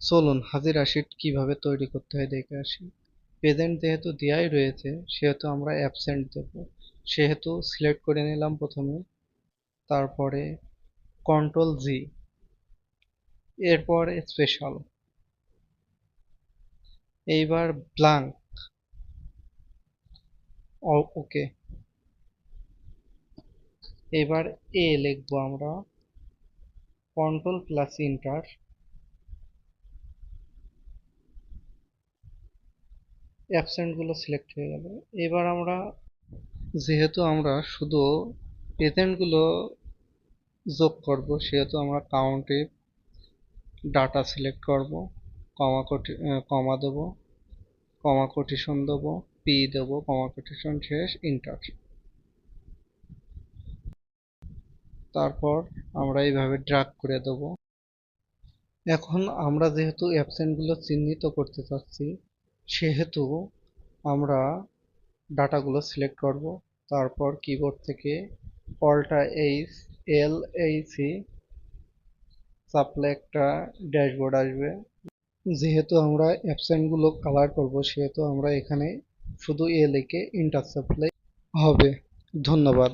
চলুন হাজিরা শিট কীভাবে তৈরি করতে হয় দেখে আসি। প্রেজেন্ট যেহেতু দেওয়াই রয়েছে, সেহেতু আমরা অ্যাবসেন্ট দেব। সেহেতু সিলেক্ট করে নিলাম প্রথমে, তারপরে কন্ট্রোল জি এরপর স্পেশাল এইবার ব্লাঙ্ক ওকে এবার এ লিখব আমরা। কন্ট্রোল প্লাস ইন্টার অ্যাবসেন্টগুলো সিলেক্ট হয়ে গেল এবার আমরা, যেহেতু আমরা শুধু প্রেজেন্টগুলো যোগ করব, সেহেতু আমরা কাউন্টে ডাটা সিলেক্ট করব কমা কোটি কমা দেব কমা কোটেশন দেব পি দেব কমা কোটেশন শেষ ইন্টার তারপর আমরা এইভাবে ড্রাগ করে দেব। এখন আমরা যেহেতু অ্যাবসেন্টগুলো চিহ্নিত করতে চাচ্ছি সেহেতু আমরা ডাটাগুলো সিলেক্ট করব। তারপর কিবোর্ড থেকে অল্টা এইচ এল এইচি চাপলে একটা ড্যাশবোর্ড আসবে। যেহেতু আমরা অ্যাবসেন্টগুলো কালার করব, সেহেতু আমরা এখানে শুধু এ লিখে ইন্টার চাপলে হবে। ধন্যবাদ।